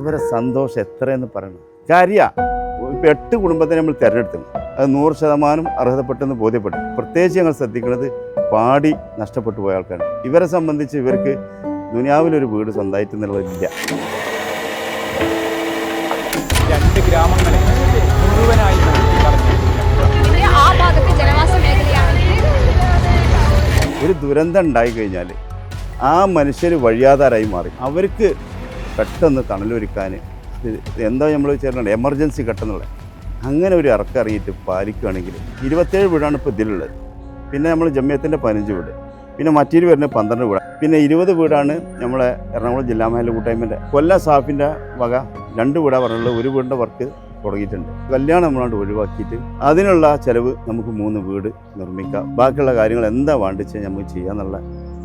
അവരെ സന്തോഷം. എത്രയെന്ന് പറയണം. കാര്യ ഇപ്പം എട്ട് കുടുംബത്തിനെ നമ്മൾ തിരഞ്ഞെടുത്തു അത് നൂറ് ശതമാനം അർഹതപ്പെട്ടെന്ന് ബോധ്യപ്പെട്ടു. പ്രത്യേകിച്ച് ഞങ്ങൾ ശ്രദ്ധിക്കുന്നത് പാടി നഷ്ടപ്പെട്ടു പോയ ആൾക്കാരാണ്. ഇവരെ സംബന്ധിച്ച് ഇവർക്ക് ദുനിയാവിലൊരു വീട് സ്വന്തമായിട്ട് എന്നുള്ളതില്ല രണ്ട് ഗ്രാമങ്ങളെ മുഴുവനായി ഒരു ദുരന്തം ഉണ്ടായി കഴിഞ്ഞാൽ ആ മനുഷ്യർ വഴിയാതാരായി മാറി. അവർക്ക് പെട്ടെന്ന് തണലൊരുക്കാൻ എന്താ നമ്മൾ ചേർന്നത് എമർജൻസി ഘട്ടമെന്നുള്ള അങ്ങനെ ഒരു ഇറക്കറിയിട്ട് പാലിക്കുകയാണെങ്കിൽ ഇരുപത്തേഴ് വീടാണ് ഇപ്പോൾ ഇതിലുള്ളത്. പിന്നെ നമ്മൾ ജമ്മിയത്തിന്റെ പതിനഞ്ച് വീട്. പിന്നെ മറ്റൊരു വരുന്നത് പന്ത്രണ്ട് വീട്. പിന്നെ ഇരുപത് വീടാണ് നമ്മളെ എറണാകുളം ജില്ലാ മഹല കൂട്ടായ്മന്റെ കൊല്ല സാഫിന്റെ വക രണ്ട് വീടാണ് പറഞ്ഞുള്ളത് ഒരു വീടിന്റെ വർക്ക് തുടങ്ങിയിട്ടുണ്ട്. കല്യാണം നമ്മളാണ്ട് ഒഴിവാക്കിയിട്ട് അതിനുള്ള ചിലവ് നമുക്ക് മൂന്ന് വീട് നിർമ്മിക്കാം. ബാക്കിയുള്ള കാര്യങ്ങൾ എന്താ വേണ്ടിച്ചാൽ നമുക്ക് ചെയ്യാമെന്നുള്ള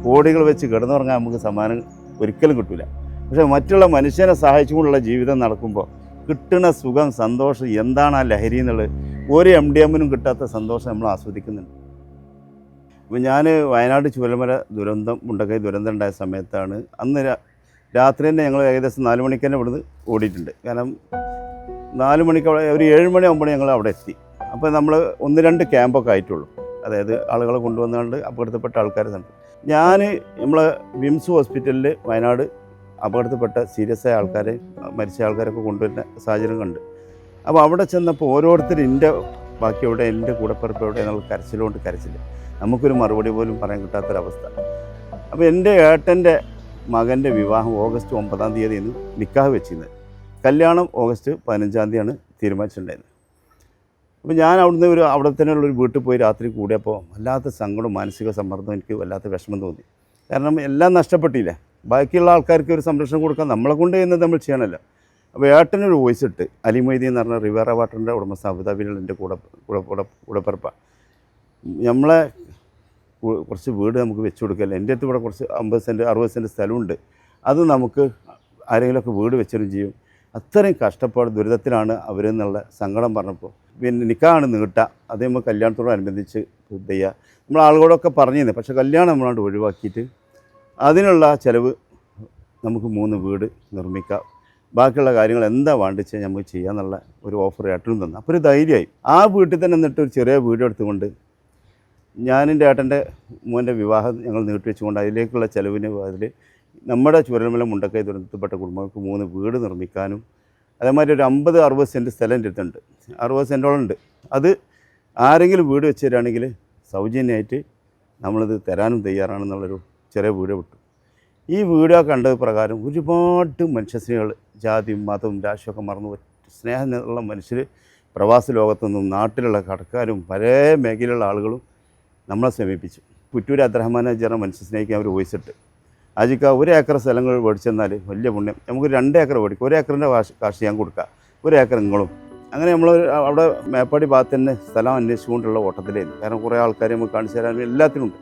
കോടികൾ വെച്ച് കിടന്നുറങ്ങാൻ നമുക്ക് സമ്മാനം ഒരിക്കലും കിട്ടില്ല പക്ഷേ മറ്റുള്ള മനുഷ്യനെ സഹായിച്ചുകൊണ്ടുള്ള ജീവിതം നടക്കുമ്പോൾ കിട്ടുന്ന സുഖം സന്തോഷം എന്താണ് ആ ലഹരി എന്നുള്ളത്? ഒരു എം ഡി എമ്മിനും കിട്ടാത്ത സന്തോഷം നമ്മൾ ആസ്വദിക്കുന്നുണ്ട്. അപ്പോൾ ഞാൻ വയനാട് ചുവലമല ദുരന്തം മുണ്ടക്കൈ ദുരന്തം ഉണ്ടായ സമയത്താണ് അന്ന് രാത്രി തന്നെ ഞങ്ങൾ ഏകദേശം നാല് മണിക്ക് തന്നെ ഇവിടുന്ന് ഓടിയിട്ടുണ്ട്. കാരണം നാല് മണിക്ക് അവിടെ ഒരു ഏഴ് മണി ഒമ്പത് ഞങ്ങൾ അവിടെ എത്തി. അപ്പോൾ നമ്മൾ ഒന്ന് രണ്ട് ക്യാമ്പൊക്കെ ആയിട്ടുള്ളൂ. അതായത് ആളുകളെ കൊണ്ടുവന്നുകൊണ്ട് അപകടത്തിൽപ്പെട്ട ആൾക്കാരെ കണ്ടു. ഞാൻ നമ്മളെ വിംസ് ഹോസ്പിറ്റലിൽ വയനാട് അപകടത്തിൽപ്പെട്ട സീരിയസ് ആയ ആൾക്കാരെ മരിച്ച ആൾക്കാരൊക്കെ കൊണ്ടുവരുന്ന സാഹചര്യം കണ്ട്. അപ്പോൾ അവിടെ ചെന്നപ്പോൾ ഓരോരുത്തരും എന്റെ ബാക്കി എവിടെ എന്റെ കൂടപ്പിറപ്പ് എവിടെ എന്നുള്ള കരച്ചിലുകൊണ്ട് കരച്ചില്ല നമുക്കൊരു മറുപടി പോലും പറയാൻ കിട്ടാത്തൊരവസ്ഥ. അപ്പോൾ എന്റെ ഏട്ടന്റെ മകന്റെ വിവാഹം ഓഗസ്റ്റ് ഒമ്പതാം തീയതിയാണ് നിക്കാഹ് വെച്ചിരുന്നത്. കല്യാണം ഓഗസ്റ്റ് പതിനഞ്ചാം തീയതിയാണ് തീരുമാനിച്ചിട്ടുണ്ടായിരുന്നത്. അപ്പോൾ ഞാൻ അവിടുന്ന് ഒരു അവിടെ തന്നെയുള്ള ഒരു വീട്ടിൽ പോയി രാത്രി കൂടിയപ്പോൾ വല്ലാത്ത സങ്കടം മാനസിക സമ്മർദ്ദം എനിക്ക് വല്ലാത്ത വിഷമം തോന്നി. കാരണം എല്ലാം നഷ്ടപ്പെട്ടില്ല? ബാക്കിയുള്ള ആൾക്കാർക്ക് ഒരു സംരക്ഷണം കൊടുക്കാൻ നമ്മളെ കൊണ്ട് ചെയ്യുന്നത് നമ്മൾ ചെയ്യണമല്ലോ അപ്പോൾ ഏട്ടനൊരു വോയിസ് ഇട്ട് അലി അലിമൊയ്തി എന്ന് പറഞ്ഞ റിവേറ വാട്ടറിന്റെ ഉടമസ്ഥ അബുദാബിയിലുള്ള എന്റെ കൂടെ കൂടെ കൂടെ കൂടെപ്പിറപ്പാണ് നമ്മളെ കുറച്ച് വീട് നമുക്ക് വെച്ച് കൊടുക്കല്ലേ? എന്റെ അടുത്ത് ഇവിടെ കുറച്ച് അമ്പത് സെന്റ് അറുപത് സെന്റ് സ്ഥലമുണ്ട്. അത് നമുക്ക് ആരെങ്കിലുമൊക്കെ വീട് വെച്ചിരും ചെയ്യും. അത്രയും കഷ്ടപ്പാട് ദുരിതത്തിലാണ് അവരെന്നുള്ള സങ്കടം പറഞ്ഞപ്പോൾ. പിന്നെ നിക്കാണ് നീട്ട. അതേ നമ്മൾ കല്യാണത്തോടനുബന്ധിച്ച് ചെയ്യുക നമ്മൾ ആളുകളൊക്കെ പറഞ്ഞിരുന്നു. പക്ഷേ കല്യാണം നമ്മളോട് ഒഴിവാക്കിയിട്ട് അതിനുള്ള ചിലവ് നമുക്ക് മൂന്ന് വീട് നിർമ്മിക്കാം. ബാക്കിയുള്ള കാര്യങ്ങൾ എന്താ വേണ്ടിച്ച് നമുക്ക് ചെയ്യാന്നുള്ള ഒരു ഓഫർ ഏട്ടനും തന്നു. അപ്പോൾ ഒരു ധൈര്യമായി. ആ വീട്ടിൽ തന്നെ എന്നിട്ട് ഒരു ചെറിയ വീട് എടുത്തുകൊണ്ട് ഞാനെന്റെ ഏട്ടന്റെ മോന്റെ വിവാഹം ഞങ്ങൾ നീട്ടി വെച്ചുകൊണ്ട് അതിലേക്കുള്ള ചിലവിന് അതിൽ നമ്മുടെ ചുരൽമല മുണ്ടക്കൈ ദുരന്തപ്പെട്ട കുടുംബങ്ങൾക്ക് മൂന്ന് വീട് നിർമ്മിക്കാനും അതേമാതിരി ഒരു അമ്പത് അറുപത് സെന്റ് സ്ഥലം എന്റെ അടുത്തുണ്ട്. അറുപത് സെന്റോളം ഉണ്ട്. അത് ആരെങ്കിലും വീട് വെച്ച് തരാണെങ്കിൽ സൗജന്യമായിട്ട് നമ്മളിത് തരാനും തയ്യാറാണെന്നുള്ളൊരു ചെറിയ വീട് വിട്ടു. ഈ വീഡിയോ കണ്ടത് പ്രകാരം ഒരുപാട് മനുഷ്യസ്നേഹികൾ ജാതിയും മതവും രാശിയൊക്കെ മറന്നു സ്നേഹമുള്ള മനുഷ്യർ പ്രവാസ ലോകത്തുനിന്നും നാട്ടിലുള്ള കടക്കാരും പല മേഖലയിലുള്ള ആളുകളും നമ്മളെ സമീപിച്ചു. പുറ്റൂർ അബ്ദുറഹ്മാനെ ചേർന്ന മനുഷ്യ സ്നേഹിക്കാൻ അവർ വോയിസ് അജിക്ക ഒരു ഏക്കർ സ്ഥലങ്ങൾ മേടിച്ചെന്നാൽ വലിയ പുണ്യം. നമുക്ക് രണ്ട് ഏക്കർ മേടിക്കും. ഒരു ഏക്കറിന്റെ കാശ് കാശ് ഞാൻ കൊടുക്കുക ഒരു ഏക്കർ നിങ്ങളും അങ്ങനെ നമ്മൾ അവിടെ മേപ്പാടി ഭാഗത്ത് തന്നെ സ്ഥലം അന്വേഷിച്ചുകൊണ്ടുള്ള ഓട്ടത്തിലായിരുന്നു. കാരണം കുറേ ആൾക്കാരെ നമുക്ക് കാണിച്ചു തരാനും എല്ലാത്തിനും ഉണ്ട്.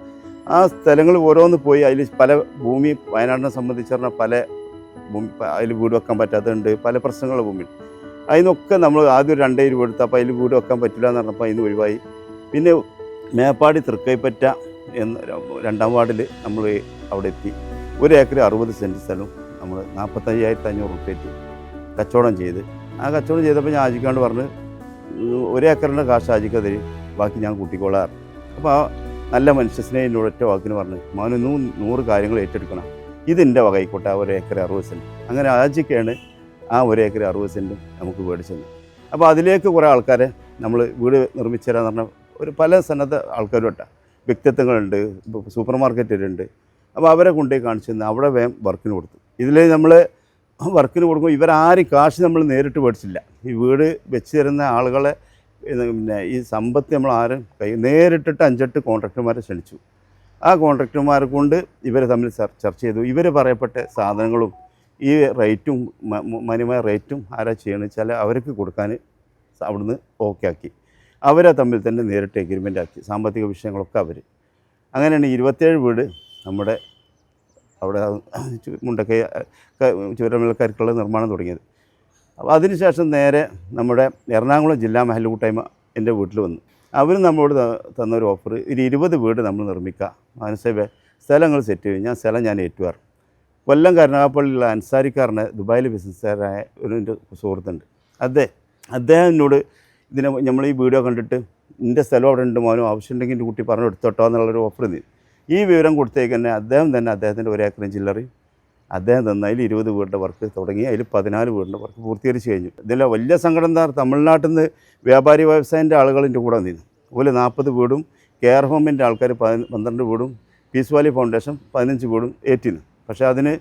ആ സ്ഥലങ്ങൾ ഓരോന്ന് പോയി അതിൽ പല ഭൂമി വയനാടിനെ സംബന്ധിച്ച് പറഞ്ഞാൽ പല ഭൂമി അതിൽ വീട് വെക്കാൻ പറ്റാത്തതുണ്ട് പല പ്രശ്നങ്ങളുള്ള ഭൂമി അതിനൊക്കെ നമ്മൾ ആദ്യം രണ്ടേ രൂപ എടുത്ത് അപ്പോൾ അതിൽ വീട് വെക്കാൻ പറ്റില്ല എന്ന് പറഞ്ഞപ്പോൾ അതിന് ഒഴിവായി. പിന്നെ മേപ്പാടി തൃക്കൈപ്പറ്റ എന്ന രണ്ടാം വാർഡിൽ നമ്മൾ അവിടെ എത്തി. ഒരു ഏക്കർ അറുപത് സെന്റ് സ്ഥലം നമ്മൾ നാൽപ്പത്തയ്യായിരത്തി അഞ്ഞൂറ് റുപ്യക്ക് കച്ചവടം ചെയ്ത്. ആ കച്ചവടം ചെയ്തപ്പോൾ ഞാൻ ആജിക്കാണ്ട് പറഞ്ഞ് ഒരേക്കറിന്റെ കാശ് ആജിക്ക ബാക്കി ഞാൻ കൂട്ടിക്കോളാറ് അപ്പോൾ നല്ല മനുഷ്യ എന്നോട് ഒറ്റ വാക്കിന് പറഞ്ഞ് മോന് നൂ നൂറ് കാര്യങ്ങൾ ഏറ്റെടുക്കണം. ഇതിന്റെ വകയിക്കോട്ടെ ആ ഒരു ഏക്കർ അറുപത് സെന്റ് അങ്ങനെ ആജിക്കാണ് ആ ഒരു ഏക്കർ അറുപത് സെന്റും നമുക്ക് മേടിച്ചത്. അപ്പോൾ അതിലേക്ക് കുറേ ആൾക്കാരെ നമ്മൾ വീട് നിർമ്മിച്ചു തരാമെന്ന് പറഞ്ഞാൽ ഒരു പല സന്നദ്ധ ആൾക്കാരും ഉണ്ട്. വ്യക്തിത്വങ്ങളുണ്ട് സൂപ്പർ മാർക്കറ്റുകളുണ്ട് അപ്പോൾ അവരെ കൊണ്ടുപോയി കാണിച്ചു തന്നെ അവിടെ വേഗം വർക്കിന് കൊടുത്തു. ഇതിൽ നമ്മൾ വർക്കിന് കൊടുക്കുമ്പോൾ ഇവരാരും കാശ് നമ്മൾ നേരിട്ട് മേടിച്ചില്ല. ഈ വീട് വെച്ച് തരുന്ന ആളുകളെ പിന്നെ ഈ സമ്പത്ത് നമ്മൾ ആരും കൈ നേരിട്ടിട്ട് അഞ്ചെട്ട് കോൺട്രാക്ടർമാരെ ക്ഷണിച്ചു. ആ കോൺട്രാക്ടർമാരെ കൊണ്ട് ഇവരെ തമ്മിൽ ചർച്ച ചെയ്തു. ഇവർ പറയപ്പെട്ട സാധനങ്ങളും ഈ റേറ്റും മനുമായ റേറ്റും ആരാ ചെയ്യണമെന്ന് വെച്ചാൽ അവർക്ക് കൊടുക്കാൻ അവിടുന്ന് ഓക്കെ ആക്കി അവരെ തമ്മിൽ തന്നെ നേരിട്ട് എഗ്രിമെന്റ് ആക്കി. സാമ്പത്തിക വിഷയങ്ങളൊക്കെ അവർ അങ്ങനെയാണ് ഇരുപത്തേഴ് വീട് നമ്മുടെ അവിടെ മുണ്ടക്കൈ ചുരമേൽക്കാർക്കുള്ള നിർമ്മാണം തുടങ്ങിയത്. അപ്പോൾ അതിനുശേഷം നേരെ നമ്മുടെ എറണാകുളം ജില്ലാ മഹൽ കൂട്ടായ്മ എന്റെ വീട്ടിൽ വന്നു. അവർ നമ്മളോട് തന്ന ഒരു ഓഫർ ഒരു ഇരുപത് വീട് നമ്മൾ നിർമ്മിക്കാം. മനസ്സേവ സ്ഥലങ്ങൾ സെറ്റ് ചെയ്യും ഞാൻ സ്ഥലം ഞാൻ ഏറ്റുവാർ കൊല്ലം കരുനാഗപ്പള്ളിയിലുള്ള അൻസാരിക്കാരനെ ദുബായിലെ ബിസിനസ്സുകാരായ ഒരു എന്റെ സുഹൃത്തുണ്ട്. അതെ അദ്ദേഹം എന്നോട് ഇതിനെ നമ്മൾ ഈ വീഡിയോ കണ്ടിട്ട് എന്റെ സ്ഥലം അവിടെ ഉണ്ട് മോനും ആവശ്യമുണ്ടെങ്കിൽ എന്റെ കുട്ടി പറഞ്ഞു എടുത്തോട്ടോ എന്നുള്ളൊരു ഓഫർ തന്നു. ഈ വിവരം കൊടുത്തേക്ക് തന്നെ അദ്ദേഹം തന്നെ അദ്ദേഹത്തിന്റെ ഒരു ചില്ലറി അദ്ദേഹം തന്ന ഇരുപത് വീടിന്റെ വർക്ക് തുടങ്ങി അതിൽ പതിനാല് വീടിന്റെ വർക്ക് പൂർത്തീകരിച്ച് കഴിഞ്ഞു. ഇതിലെ വലിയ സംഘടന തമിഴ്നാട്ടിൽ നിന്ന് വ്യാപാരി വ്യവസായന്റെ ആളുകളിന്റെ കൂടെ നിന്നു അതുപോലെ നാൽപ്പത് വീടും കെയർ ഹോമിന്റെ ആൾക്കാർ പന്ത്രണ്ട് വീടും പീസ് വാലി ഫൗണ്ടേഷൻ പതിനഞ്ച് വീടും ഏറ്റിന് പക്ഷേ അതിന്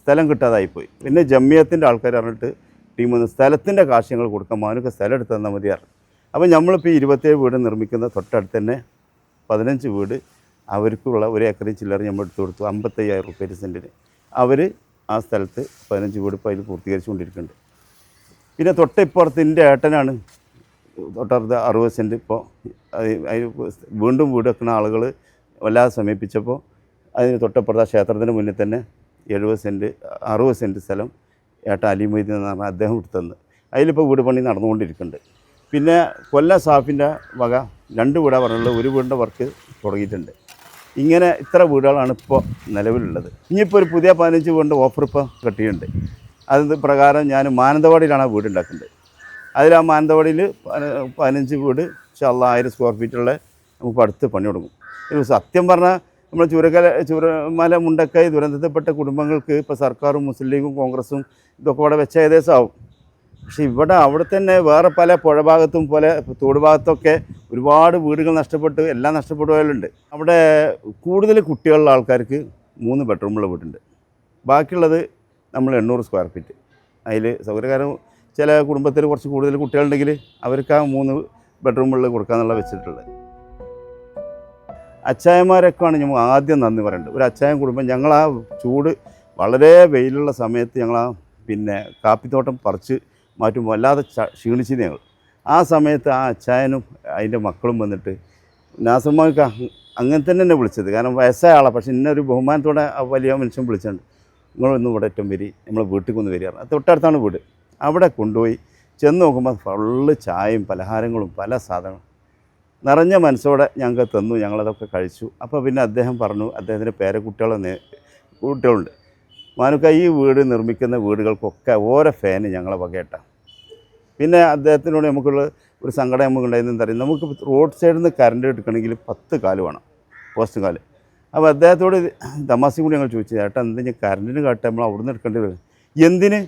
സ്ഥലം കിട്ടാതായിപ്പോയി. പിന്നെ ജമ്മിയത്തിന്റെ ആൾക്കാർ പറഞ്ഞിട്ട് ടീം വന്ന് സ്ഥലത്തിന്റെ കാശ് കൊടുക്കാൻ മാനൊക്കെ സ്ഥലം എടുത്ത് തന്നാൽ മതിയാറ് അപ്പോൾ നമ്മളിപ്പോൾ ഇരുപത്തേഴ് വീട് നിർമ്മിക്കുന്ന തൊട്ടടുത്ത് തന്നെ പതിനഞ്ച് വീട് അവർക്കുള്ള ഒരു ഏക്കറി ചില്ലറ നമ്മൾ എടുത്തു കൊടുത്തു. അമ്പത്തയ്യായിരം റുപ്യ സെന്റിന്. അവർ ആ സ്ഥലത്ത് പതിനഞ്ച് വീട് ഇപ്പോൾ അതിൽ പൂർത്തീകരിച്ചുകൊണ്ടിരിക്കുന്നുണ്ട്. പിന്നെ തൊട്ടിപ്പുറത്ത് എന്റെ ഏട്ടനാണ് തൊട്ടടുത്ത് അറുപത് സെന്റ് ഇപ്പോൾ അതിന് വീണ്ടും വീട് വെക്കുന്ന ആളുകൾ വല്ലാതെ സമീപിച്ചപ്പോൾ അതിന് തൊട്ടപ്പുറത്ത് ആ ക്ഷേത്രത്തിന് മുന്നിൽ തന്നെ എഴുപത് സെന്റ് അറുപത് സെന്റ് സ്ഥലം ഏട്ട അലി മൊയ്തീൻ എന്ന് പറഞ്ഞാൽ അദ്ദേഹം എടുത്തന്ന് അതിലിപ്പോൾ വീട് പണി നടന്നുകൊണ്ടിരിക്കുന്നുണ്ട്. പിന്നെ കൊല്ല സാഫിന്റെ വക രണ്ട് വീടാണ് പറഞ്ഞുള്ളത് ഒരു വീടിന്റെ വർക്ക് തുടങ്ങിയിട്ടുണ്ട്. ഇങ്ങനെ ഇത്ര വീടുകളാണ് ഇപ്പോൾ നിലവിലുള്ളത്. ഇനിയിപ്പോൾ ഒരു പുതിയ പതിനഞ്ച് വീടിന്റെ ഓഫർ ഇപ്പോൾ കിട്ടിയിട്ടുണ്ട്. അത് പ്രകാരം ഞാൻ മാനന്തവാടിയിലാണ് ആ വീട് ഉണ്ടാക്കുന്നത്. അതിൽ ആ മാനന്തവാടിയിൽ പതിനഞ്ച് വീട് ഇൻഷാല്ലാ ആയിരം സ്ക്വയർ ഫീറ്റുള്ള നമുക്ക് അടുത്ത് പണി തുടങ്ങും. ഇത് സത്യം പറഞ്ഞാൽ നമ്മൾ ചുരകല ചുരമല മുണ്ടക്കൈ ദുരന്തത്തിൽപ്പെട്ട കുടുംബങ്ങൾക്ക് ഇപ്പോൾ സർക്കാരും മുസ്ലിം ലീഗും കോൺഗ്രസും ഇതൊക്കെ കൂടെ വെച്ച ഏകദേശം ആവും. പക്ഷേ ഇവിടെ അവിടെ തന്നെ വേറെ പല പുഴ ഭാഗത്തും പോലെ തോട് ഭാഗത്തൊക്കെ ഒരുപാട് വീടുകൾ നഷ്ടപ്പെട്ട് എല്ലാം നഷ്ടപ്പെട്ടു പോയാലുണ്ട് അവിടെ കൂടുതൽ കുട്ടികളുള്ള ആൾക്കാർക്ക് മൂന്ന് ബെഡ്റൂമുള്ള വീടുണ്ട്. ബാക്കിയുള്ളത് നമ്മൾ എണ്ണൂറ് സ്ക്വയർ ഫീറ്റ് അതിൽ സൗകര്യകാരം ചില കുടുംബത്തിൽ കുറച്ച് കൂടുതൽ കുട്ടികളുണ്ടെങ്കിൽ അവർക്ക് ആ മൂന്ന് ബെഡ്റൂമുകളിൽ കൊടുക്കാന്നുള്ള വെച്ചിട്ടുള്ളത്. അച്ചായന്മാരൊക്കെയാണ് ഞങ്ങൾ ആദ്യം നന്ദി പറയേണ്ടത്. ഒരു അച്ചായൻ കുടുംബം ഞങ്ങൾ ആ ചൂട് വളരെ വെയിലുള്ള സമയത്ത് ഞങ്ങൾ ആ പിന്നെ കാപ്പിത്തോട്ടം പറിച്ച് മാറ്റുമ്പോൾ വല്ലാതെ ച ക്ഷീണിച്ചത് ഞങ്ങൾ. ആ സമയത്ത് ആ അച്ചായനും അതിന്റെ മക്കളും വന്നിട്ട് നാസമ്മക്ക് അങ്ങനെ തന്നെ എന്നെ വിളിച്ചത്. കാരണം വയസ്സായ ആളാണ് പക്ഷെ ഇന്ന ഒരു ബഹുമാനത്തോടെ ആ വലിയ മനുഷ്യൻ വിളിച്ചിട്ടുണ്ട് നിങ്ങളൊന്ന് ഇവിടെ ഏറ്റവും വരി നമ്മളെ വീട്ടിൽ കൊന്ന് വരിക. അത് തൊട്ടടുത്താണ് വീട്. അവിടെ കൊണ്ടുപോയി ചെന്ന് നോക്കുമ്പോൾ ഫുള്ള് ചായയും പലഹാരങ്ങളും പല സാധനങ്ങളും. നിറഞ്ഞ മനസ്സോടെ ഞങ്ങൾക്ക് തന്നു ഞങ്ങളതൊക്കെ കഴിച്ചു. അപ്പോൾ പിന്നെ അദ്ദേഹം പറഞ്ഞു അദ്ദേഹത്തിന്റെ പേരക്കുട്ടികളെ കുട്ടികളുണ്ട്. മാനുക്ക ഈ വീട് നിർമ്മിക്കുന്ന വീടുകൾക്കൊക്കെ ഓരോ ഫാന് ഞങ്ങളെ വകയിട്ടാണ് പിന്നെ അദ്ദേഹത്തിനോട് നമുക്കുള്ള ഒരു സങ്കടം നമുക്കുണ്ടായിരുന്നു എന്താ പറയുക നമുക്ക് റോഡ് സൈഡിൽ നിന്ന് കറണ്ട് എടുക്കണമെങ്കിൽ പത്ത് കാൽ വേണം പോസ്റ്റ് കാൽ. അപ്പോൾ അദ്ദേഹത്തോട് തമാശ കൂടി ഞങ്ങൾ ചോദിച്ചു ചേട്ടാ എന്തിനാ കറണ്ടിന് കാട്ടെ? നമ്മൾ അവിടെ നിന്ന് എടുക്കേണ്ടി വരും. എന്തിന്?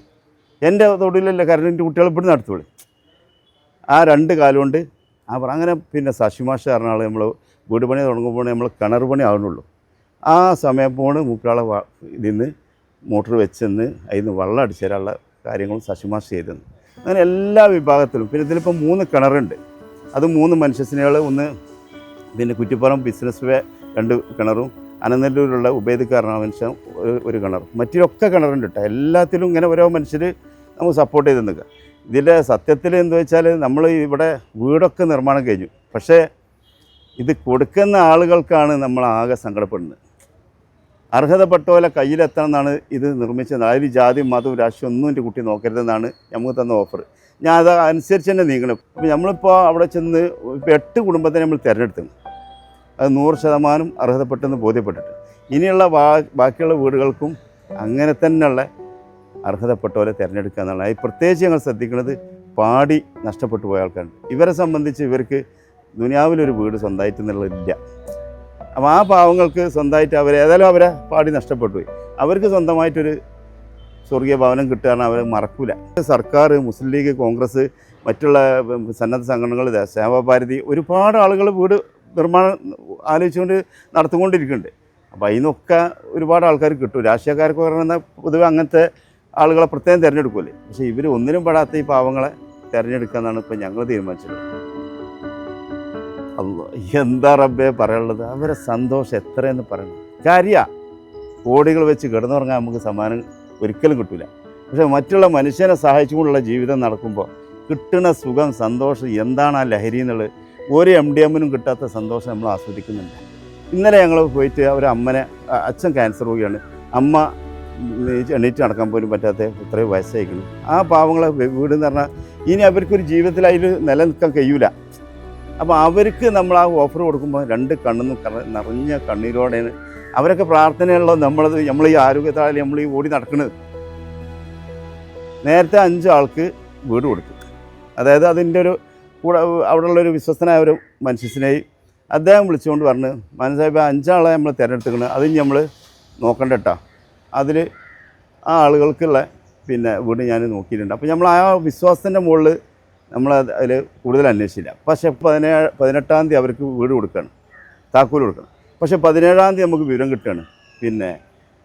എന്റെ തൊടിലല്ലേ കറണ്ടിന്റെ കുട്ടികൾ ഇവിടെ നിന്ന് നടത്തുള്ളൂ. ആ രണ്ട് കാലുകൊണ്ട് ആ പറ അങ്ങനെ പിന്നെ സശിമാഷ പറഞ്ഞ ആൾ നമ്മൾ വീട് പണി തുടങ്ങുമ്പോൾ നമ്മൾ കിണർ പണി ആവുന്നുള്ളൂ. ആ സമയം പോണ് മൂപ്പരാളെ ഇതിൽ നിന്ന് മോട്ടർ വെച്ചെന്ന് അതിൽ നിന്ന് വെള്ളം അടിച്ചു തരാനുള്ള കാര്യങ്ങളും സശുമാഷ് ചെയ്തെന്ന് അങ്ങനെ എല്ലാ വിഭാഗത്തിലും പിന്നെ ഇതിലിപ്പോൾ മൂന്ന് കിണറുണ്ട്. അത് മൂന്ന് മനുഷ്യസിനുകൾ ഒന്ന് പിന്നെ കുറ്റിപ്പുറം ബിസിനസ് വേ രണ്ട് കിണറും അനന്തല്ലൂരിലുള്ള ഉപേദിക്കാരനാണ് മനുഷ്യൻ ഒരു- കിണർ മറ്റൊക്കെ കിണറുണ്ട് കേട്ടോ എല്ലാത്തിലും ഇങ്ങനെ ഓരോ മനുഷ്യർ നമുക്ക് സപ്പോർട്ട് ചെയ്ത് നിൽക്കുക. ഇതിന്റെ സത്യത്തിൽ എന്താ വെച്ചാൽ നമ്മൾ ഇവിടെ വീടൊക്കെ നിർമ്മാണം കഴിഞ്ഞു. പക്ഷേ ഇത് കൊടുക്കുന്ന ആളുകൾക്കാണ് നമ്മൾ ആകെ സങ്കടപ്പെടുന്നത്. അർഹതപ്പെട്ട പോലെ കയ്യിലെത്തണം എന്നാണ് ഇത് നിർമ്മിച്ചത്. അതിൽ ജാതി മതവും രാഷ്ട്രീയം ഒന്നും എന്റെ കുട്ടി നോക്കരുതെന്നാണ് നമുക്ക് തന്ന ഓഫർ ഞാൻ അത് അനുസരിച്ച് തന്നെ നീങ്ങണം. അപ്പോൾ നമ്മളിപ്പോൾ അവിടെ ചെന്ന് എട്ട് കുടുംബത്തെ നമ്മൾ തിരഞ്ഞെടുത്തു. അത് നൂറ് ശതമാനം അർഹതപ്പെട്ടെന്ന് ബോധ്യപ്പെട്ടിട്ട്. ഇനിയുള്ള ബാക്കിയുള്ള വീടുകൾക്കും അങ്ങനെ തന്നെയുള്ള അർഹതപ്പെട്ടവരെ തിരഞ്ഞെടുക്കുക എന്നുള്ളത് അത് പ്രത്യേകിച്ച് ഞങ്ങൾ ശ്രദ്ധിക്കുന്നത് പാടി നഷ്ടപ്പെട്ടു പോയ ആൾക്കാരുണ്ട്. ഇവരെ സംബന്ധിച്ച് ഇവർക്ക് ദുനിയാവിലൊരു വീട് സ്വന്തമായിട്ട് എന്നുള്ളതില്ല അപ്പോൾ ആ പാവങ്ങൾക്ക് സ്വന്തമായിട്ട് അവർ ഏതായാലും അവരെ പാടി നഷ്ടപ്പെട്ടു പോയി. അവർക്ക് സ്വന്തമായിട്ടൊരു സ്വർഗീയ ഭവനം കിട്ടുകയാണ് അവർ മറക്കൂല. സർക്കാർ മുസ്ലിം ലീഗ് കോൺഗ്രസ് മറ്റുള്ള സന്നദ്ധ സംഘടനകൾ സേവാഭാരതി ഒരുപാട് ആളുകൾ വീട് നിർമ്മാണം ആലോചിച്ചുകൊണ്ട് നടത്തിക്കൊണ്ടിരിക്കുന്നുണ്ട്. അപ്പോൾ അതിനൊക്കെ ഒരുപാട് ആൾക്കാർ കിട്ടും. രാഷ്ട്രീയക്കാർക്ക് പറയുന്ന പൊതുവെ അങ്ങനത്തെ ആളുകളെ പ്രത്യേകം തിരഞ്ഞെടുക്കുമല്ലേ പക്ഷേ ഇവർ ഒന്നിനും പെടാത്ത ഈ പാവങ്ങളെ തിരഞ്ഞെടുക്കുക എന്നാണ് ഇപ്പോൾ ഞങ്ങൾ തീരുമാനിച്ചത്. എന്താ റബ്ബേ പറയുള്ളത് അവരെ സന്തോഷം എത്രയെന്ന് പറയണം. കാര്യ കോടികൾ വെച്ച് കിടന്നുറങ്ങാൻ നമുക്ക് സമ്മാനം ഒരിക്കലും കിട്ടില്ല പക്ഷേ മറ്റുള്ള മനുഷ്യനെ സഹായിച്ചുകൊണ്ടുള്ള ജീവിതം നടക്കുമ്പോൾ കിട്ടുന്ന സുഖം സന്തോഷം എന്താണ് ആ ലഹരി എന്നുള്ളത്? ഒരു എം ഡി എമ്മിനും കിട്ടാത്ത സന്തോഷം നമ്മൾ ആസ്വദിക്കുന്നുണ്ട്. ഇന്നലെ ഞങ്ങൾ പോയിട്ട് ഒരു അമ്മനെ അച്ഛൻ ക്യാൻസർ രോഗിയാണ്. അമ്മ എണീറ്റ് നടക്കാൻ പോലും പറ്റാത്ത ഇത്രയും വയസ്സായിരിക്കുന്നു ആ പാവങ്ങളെ വീട് എന്ന് പറഞ്ഞാൽ ഇനി അവർക്കൊരു ജീവിതത്തിൽ അതിൽ നിലനിൽക്കാൻ കഴിയൂല. അപ്പോൾ അവർക്ക് നമ്മൾ ആ ഓഫർ കൊടുക്കുമ്പോൾ രണ്ട് കണ്ണു നിറഞ്ഞ കണ്ണീരോടെയാണ് അവരൊക്കെ പ്രാർത്ഥനയുള്ള നമ്മളത് നമ്മൾ ഈ ആരോഗ്യത്താളിൽ നമ്മൾ ഈ ഓടി നടക്കുന്നത് നേരത്തെ അഞ്ച് ആൾക്ക് വീട് കൊടുക്കും അതായത് അതിന്റെ ഒരു കൂടെ അവിടെയുള്ളൊരു വിശ്വസ്തനായ ഒരു മനുഷ്യനെയും അദ്ദേഹം വിളിച്ചുകൊണ്ട് പറഞ്ഞ് മനസ്സായി അഞ്ചാളെ നമ്മൾ തിരഞ്ഞെടുത്തിരിക്കുന്നത് അത് നമ്മൾ നോക്കണ്ട അതിൽ ആ ആളുകൾക്കുള്ള പിന്നെ വീട് ഞാൻ നോക്കിയിട്ടുണ്ട്. അപ്പോൾ നമ്മൾ ആ വിശ്വാസത്തിന്റെ മുകളിൽ നമ്മൾ അതിൽ കൂടുതൽ അന്വേഷിച്ചില്ല. പക്ഷേ പതിനേഴ് പതിനെട്ടാം തീയതി അവർക്ക് വീട് കൊടുക്കുകയാണ് താക്കോൽ കൊടുക്കണം. പക്ഷേ പതിനേഴാം തീയതി നമുക്ക് വിവരം കിട്ടുകയാണ്. പിന്നെ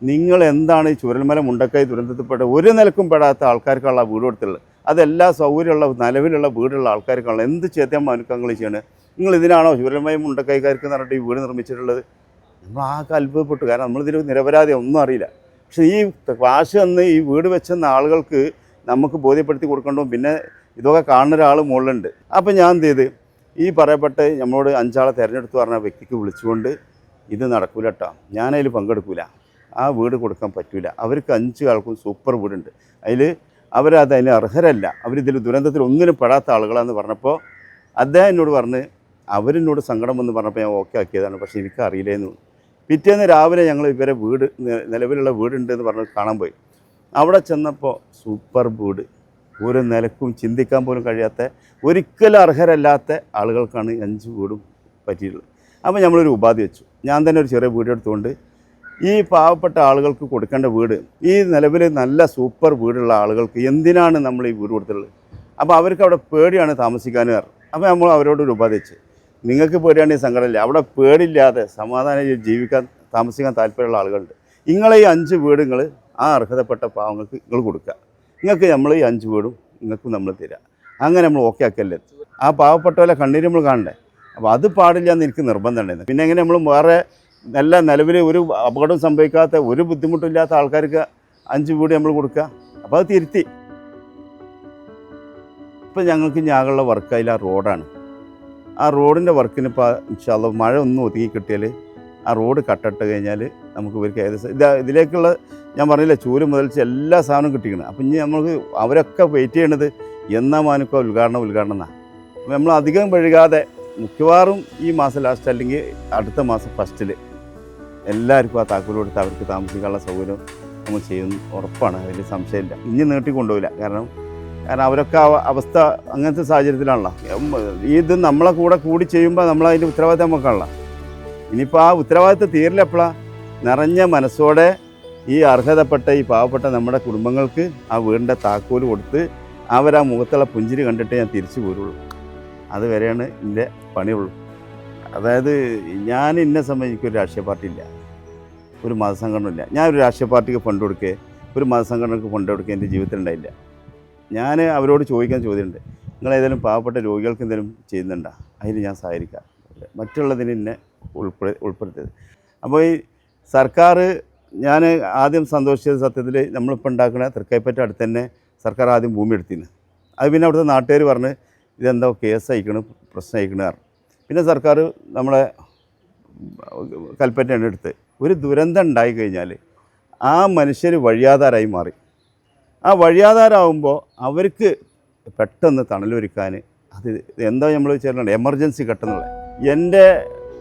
നിങ്ങൾ എന്താണ് ഈ ചുരൽമല മുണ്ടക്കൈ ദുരന്തത്തിൽപ്പെട്ട ഒരു നിലക്കും പെടാത്ത ആൾക്കാർക്കുള്ള വീട് കൊടുത്തുള്ളത് അതെല്ലാ സൗകര്യമുള്ള നിലവിലുള്ള വീടുള്ള ആൾക്കാർക്കുള്ള എന്ത് ചേത്തം അനുക്കങ്ങൾ ചെയ്യണേ? നിങ്ങൾ ഇതിനാണോ ചുരൽമല മുണ്ടക്കൈക്കാർക്ക് എന്ന് പറഞ്ഞിട്ട് ഈ വീട് നിർമ്മിച്ചിട്ടുള്ളത്? നമ്മൾ ആകെ അത്ഭുതപ്പെട്ടു. കാരണം നമ്മളിതിന് നിരപരാധി ഒന്നും അറിയില്ല. പക്ഷേ ഈ കാശ് വന്ന് ഈ വീട് വെച്ചെന്ന ആളുകൾക്ക് നമുക്ക് ബോധ്യപ്പെടുത്തി കൊടുക്കണ്ടോ പിന്നെ ഇതൊക്കെ കാണുന്ന ഒരാൾ മുകളിലുണ്ട്. അപ്പോൾ ഞാൻ എന്ത് ചെയ്ത് ഈ പറയപ്പെട്ട് നമ്മളോട് അഞ്ചാളെ തിരഞ്ഞെടുത്ത് പറഞ്ഞ വ്യക്തിക്ക് വിളിച്ചുകൊണ്ട് ഇത് നടക്കൂല കേട്ടോ ഞാനതിൽ പങ്കെടുക്കൂല. ആ വീട് കൊടുക്കാൻ പറ്റൂല. അവർക്ക് അഞ്ച് ആൾക്കും സൂപ്പർ വീടുണ്ട്. അതിൽ അവരത് അതിന് അർഹരല്ല. അവരിതിൽ ദുരന്തത്തിൽ ഒന്നിനും പെടാത്ത ആളുകളാണെന്ന് പറഞ്ഞപ്പോൾ അദ്ദേഹം എന്നോട് പറഞ്ഞ് അവരെന്നോട് സങ്കടം വന്ന് പറഞ്ഞപ്പോൾ ഞാൻ ഓക്കെ ആക്കിയതാണ്. പക്ഷേ എനിക്ക് അറിയില്ലേന്ന് പിറ്റേന്ന് രാവിലെ ഞങ്ങൾ ഇവരെ വീട് നിലവിലുള്ള വീടുണ്ട് എന്ന് പറഞ്ഞ് കാണാൻ പോയി. അവിടെ ചെന്നപ്പോൾ സൂപ്പർ വീട്. ഒരു നിലക്കും ചിന്തിക്കാൻ പോലും കഴിയാത്ത ഒരിക്കലും അർഹരല്ലാത്ത ആളുകൾക്കാണ് അഞ്ച് വീടും പറ്റിയിട്ടുള്ളത്. അപ്പോൾ നമ്മളൊരു ഉപാധി വെച്ചു. ഞാൻ തന്നെ ഒരു ചെറിയ വീട് എടുത്തുകൊണ്ട് ഈ പാവപ്പെട്ട ആളുകൾക്ക് കൊടുക്കേണ്ട വീട് ഈ നിലവിൽ നല്ല സൂപ്പർ വീടുള്ള ആളുകൾക്ക് എന്തിനാണ് നമ്മൾ ഈ വീട് കൊടുത്തിട്ടുള്ളത്? അപ്പോൾ അവർക്ക് അവിടെ പേടിയാണ് താമസിക്കാനും കാരണം അപ്പോൾ നമ്മൾ അവരോട് ഒരു ഉപാധി വെച്ച്. നിങ്ങൾക്ക് പേടിയാണ് ഈ സങ്കടമില്ല അവിടെ പേടില്ലാതെ സമാധാനം ജീവിക്കാൻ താമസിക്കാൻ താല്പര്യമുള്ള ആളുകളുണ്ട്. നിങ്ങളെ ഈ അഞ്ച് വീടുകൾ ആ അർഹതപ്പെട്ട പാവങ്ങൾക്ക് നിങ്ങൾ കൊടുക്കുക. നിങ്ങൾക്ക് നമ്മൾ ഈ അഞ്ച് വീടും നിങ്ങൾക്ക് നമ്മൾ തരാം. അങ്ങനെ നമ്മൾ ഓക്കെ ആക്കല്ലേ? ആ പാവപ്പെട്ടവരെ കണ്ണീര് നമ്മൾ കാണണ്ടേ? അപ്പോൾ അത് പാടില്ല എന്ന് എനിക്ക് നിർബന്ധം ഉണ്ടായിരുന്നു. പിന്നെ എങ്ങനെ നമ്മൾ വേറെ നല്ല നിലവിൽ ഒരു അപകടം സംഭവിക്കാത്ത ഒരു ബുദ്ധിമുട്ടില്ലാത്ത ആൾക്കാർക്ക് അഞ്ച് വീട് നമ്മൾ കൊടുക്കുക അപ്പോൾ അത് തിരുത്തി. ഇപ്പം ഞങ്ങൾക്ക് ഞാകളുള്ള വർക്ക് അതിൽ ആ റോഡാണ് ആ റോഡിന്റെ വർക്കിന് ഇപ്പോൾ മഴ ഒന്നും ഒതുങ്ങി കിട്ടിയാൽ ആ റോഡ് കട്ടിട്ട് കഴിഞ്ഞാൽ നമുക്ക് ഇവർക്ക് ഏകദേശം ഇത് ഇതിലേക്കുള്ള ഞാൻ പറഞ്ഞില്ല ചൂര് മുതൽച്ച് എല്ലാ സാധനവും കിട്ടിക്കണം അപ്പം ഇനി നമുക്ക് അവരൊക്കെ വെയിറ്റ് ചെയ്യണത് എന്നാ മാനുക്ക ഉദ്ഘാടനം ഉദ്ഘാടനം എന്നാണ് നമ്മൾ അധികം വഴുകാതെ മിക്കവാറും ഈ മാസം ലാസ്റ്റ് അല്ലെങ്കിൽ അടുത്ത മാസം ഫസ്റ്റിൽ എല്ലാവർക്കും ആ താക്കോൽ കൊടുത്ത് അവർക്ക് താമസിക്കാനുള്ള സൗകര്യം നമ്മൾ ചെയ്യുന്നു ഉറപ്പാണ് അതിൽ സംശയമില്ല. ഇനി നീട്ടി കൊണ്ടുപോയില്ല കാരണം കാരണം അവരൊക്കെ അവ- അവസ്ഥ അങ്ങനത്തെ സാഹചര്യത്തിലാണല്ലോ. ഇത് നമ്മളെ കൂടെ കൂടി ചെയ്യുമ്പോൾ നമ്മളതിന്റെ ഉത്തരവാദിത്തം നമുക്കാണല്ലോ. ഇനിയിപ്പോൾ ആ ഉത്തരവാദിത്വം തീരില്ല എപ്പോഴാണ് നിറഞ്ഞ മനസ്സോടെ ഈ അർഹതപ്പെട്ട ഈ പാവപ്പെട്ട നമ്മുടെ കുടുംബങ്ങൾക്ക് ആ വീടിന്റെ താക്കോൽ കൊടുത്ത് ആ മുഖത്തുള്ള പുഞ്ചിരി കണ്ടിട്ട് ഞാൻ തിരിച്ചു പോരുള്ളൂ. അതുവരെയാണ് എന്റെ പണിയുള്ളൂ. അതായത് ഞാൻ എന്നെ സംബന്ധിച്ച് ഒരു രാഷ്ട്രീയ പാർട്ടി ഇല്ല. ഒരു മതസംഘടന ഇല്ല. ഞാൻ ഒരു രാഷ്ട്രീയ പാർട്ടിക്ക് ഫണ്ട് കൊടുക്കേ ഒരു മതസംഘടനക്ക് ഫണ്ട് കൊടുക്കുക എന്റെ ജീവിതത്തിൽ ഉണ്ടായില്ല. ഞാൻ അവരോട് ചോദിക്കാൻ ചോദ്യമുണ്ട്. നിങ്ങൾ ഏതെങ്കിലും പാവപ്പെട്ട രോഗികൾക്ക് എന്തെങ്കിലും ചെയ്യുന്നുണ്ടോ? അതിന് ഞാൻ സഹകരിക്കാം. മറ്റുള്ളതിന് എന്നെ ഉൾപ്പെടെ ഉൾപ്പെടുത്തിയത്. അപ്പോൾ ഈ സർക്കാർ ഞാൻ ആദ്യം സന്തോഷിച്ചത് സത്യത്തിൽ നമ്മളിപ്പോൾ ഉണ്ടാക്കുന്ന തൃക്കൈപ്പറ്റ അടുത്ത് തന്നെ സർക്കാർ ആദ്യം ഭൂമി എടുത്തിന്. അത് പിന്നെ അവിടുത്തെ നാട്ടുകാർ പറഞ്ഞ് ഇതെന്തോ കേസ് അയക്കണം പ്രശ്നം അയക്കണ പിന്നെ സർക്കാർ നമ്മളെ കൽപ്പറ്റയാണ് എടുത്ത്. ഒരു ദുരന്തം ഉണ്ടായി കഴിഞ്ഞാൽ ആ മനുഷ്യർ വഴിയാധാരായി മാറി. ആ വഴിയാധാരാകുമ്പോൾ അവർക്ക് പെട്ടെന്ന് തണലൊരുക്കാൻ അത് എന്താ നമ്മൾ ചേർന്നുണ്ട് എമർജൻസി ഘട്ടം എന്നുള്ളത് എന്റെ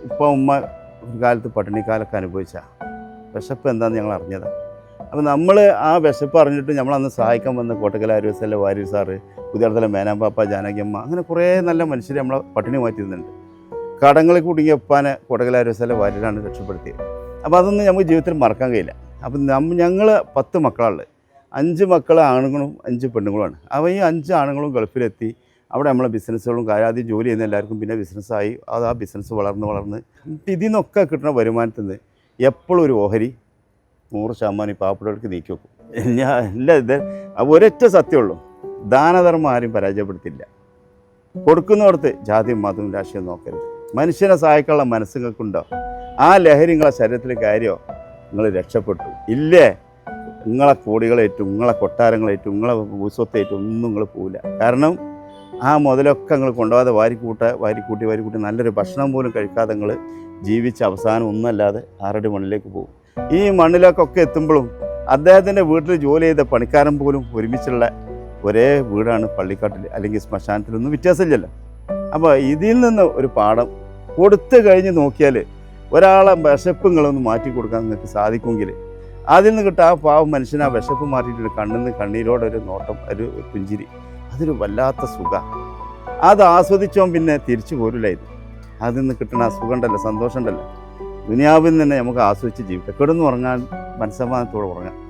ഉപ്പ ഉമ്മ ഒരു കാലത്ത് പട്ടിണിക്കാലൊക്കെ അനുഭവിച്ച. വിശപ്പ് എന്താണെന്ന് ഞങ്ങൾ അറിഞ്ഞതാണ് അപ്പോൾ നമ്മൾ ആ വിശപ്പ് അറിഞ്ഞിട്ട് നമ്മളന്ന് സഹായിക്കാൻ വന്ന കോട്ടക്കല ആര്യവസല്ല വാര്യർ സാറ് പുതിയടത്തല മേനാമ്പാപ്പ ജാനകിയമ്മ അങ്ങനെ കുറേ നല്ല മനുഷ്യർ നമ്മളെ പട്ടിണി മാറ്റിയിരുന്നുണ്ട് കടങ്ങളിൽ കുടുങ്ങിയ കോട്ടക്കല ആര്യവസല്ല വാര്യരാണ് രക്ഷപ്പെടുത്തിയത്. അപ്പോൾ അതൊന്നും നമുക്ക് ജീവിതത്തിൽ മറക്കാൻ കഴിയില്ല. അപ്പം നമ്മ ഞങ്ങൾ പത്ത് മക്കളുള്ളത് അഞ്ച് മക്കൾ ആണുങ്ങളും അഞ്ച് പെണ്ണുങ്ങളുമാണ്. അവ ഈ അഞ്ച് ആണുങ്ങളും ഗൾഫിലെത്തി അവിടെ നമ്മളെ ബിസിനസ്സുകളും കാര്യം ആദ്യം ജോലി ചെയ്യുന്ന എല്ലാവർക്കും പിന്നെ ബിസിനസ്സായി അത് ആ ബിസിനസ് വളർന്ന് വളർന്ന് ഇതിൽ നിന്നൊക്കെ കിട്ടുന്ന വരുമാനത്തിൽ നിന്ന് എപ്പോഴും ഒരു ഓഹരി നൂറ് ശതമാനം ഈ പാവപ്പെട്ടവർക്ക് നീക്കി വെക്കും. ഞാൻ ഇല്ല ഇത് ഒരൊറ്റ സത്യമുള്ളൂ ദാനധർമ്മം ആരും പരാജയപ്പെടുത്തില്ല കൊടുക്കുന്നിടത്ത് ജാതിയും മതവും രാഷ്ട്രീയം നോക്കരുത്. മനുഷ്യനെ സഹായിക്കാനുള്ള മനസ്സ് നിങ്ങൾക്കുണ്ടോ ആ ലഹരി നിങ്ങളെ ശരീരത്തിൽ കാര്യമോ നിങ്ങൾ രക്ഷപ്പെട്ടു. ഇല്ലേ? നിങ്ങളെ കോടികളേറ്റും നിങ്ങളെ കൊട്ടാരങ്ങളേറ്റും നിങ്ങളെ ഭൂസ്വത്തേറ്റും ഒന്നും നിങ്ങൾ പോവില്ല. കാരണം ആ മുതലൊക്കെ നിങ്ങൾ കൊണ്ടുപോകാതെ വാരിക്കൂട്ട വാരിക്കൂട്ടി വാരിക്കൂട്ടി നല്ലൊരു ഭക്ഷണം പോലും കഴിക്കാതെ നിങ്ങൾ ജീവിച്ച അവസാനം ഒന്നല്ലാതെ ആറടി മണ്ണിലേക്ക് പോകും. ഈ മണ്ണിലേക്കൊക്കെ എത്തുമ്പോഴും അദ്ദേഹത്തിന്റെ വീട്ടിൽ ജോലി ചെയ്ത പണിക്കാരൻ പോലും ഒരുമിച്ചുള്ള ഒരേ വീടാണ് പള്ളിക്കാട്ടിൽ അല്ലെങ്കിൽ ശ്മശാനത്തിലൊന്നും വ്യത്യാസമില്ലല്ലോ. അപ്പോൾ ഇതിൽ നിന്ന് ഒരു പാഠം കൊടുത്തു കഴിഞ്ഞ് നോക്കിയാൽ ഒരാളെ വിശപ്പ് നിങ്ങളൊന്ന് മാറ്റി കൊടുക്കാൻ നിങ്ങൾക്ക് സാധിക്കുമെങ്കിൽ അതിൽ നിന്ന് കിട്ടുക ആ പാവം മനുഷ്യനാ ആ വിശപ്പ് മാറ്റിയിട്ട് കണ്ണിൽ നിന്ന് കണ്ണീരോടെ ഒരു നോട്ടം ഒരു പുഞ്ചിരി അതൊരു വല്ലാത്ത സുഖ. അത് ആസ്വദിച്ചോൻ പിന്നെ തിരിച്ചു പോരില്ല ഇത്. അതിൽ നിന്ന് കിട്ടുന്ന ആ സുഖം ഉണ്ടല്ലോ സന്തോഷം ഉണ്ടല്ലോ ദുനിയാവിൽ നിന്ന് തന്നെ നമുക്ക് ആസ്വദിച്ച് ജീവിക്കാം. കിടന്നു ഉറങ്ങാൻ മനസ്സമാനത്തോടെ ഉറങ്ങാം.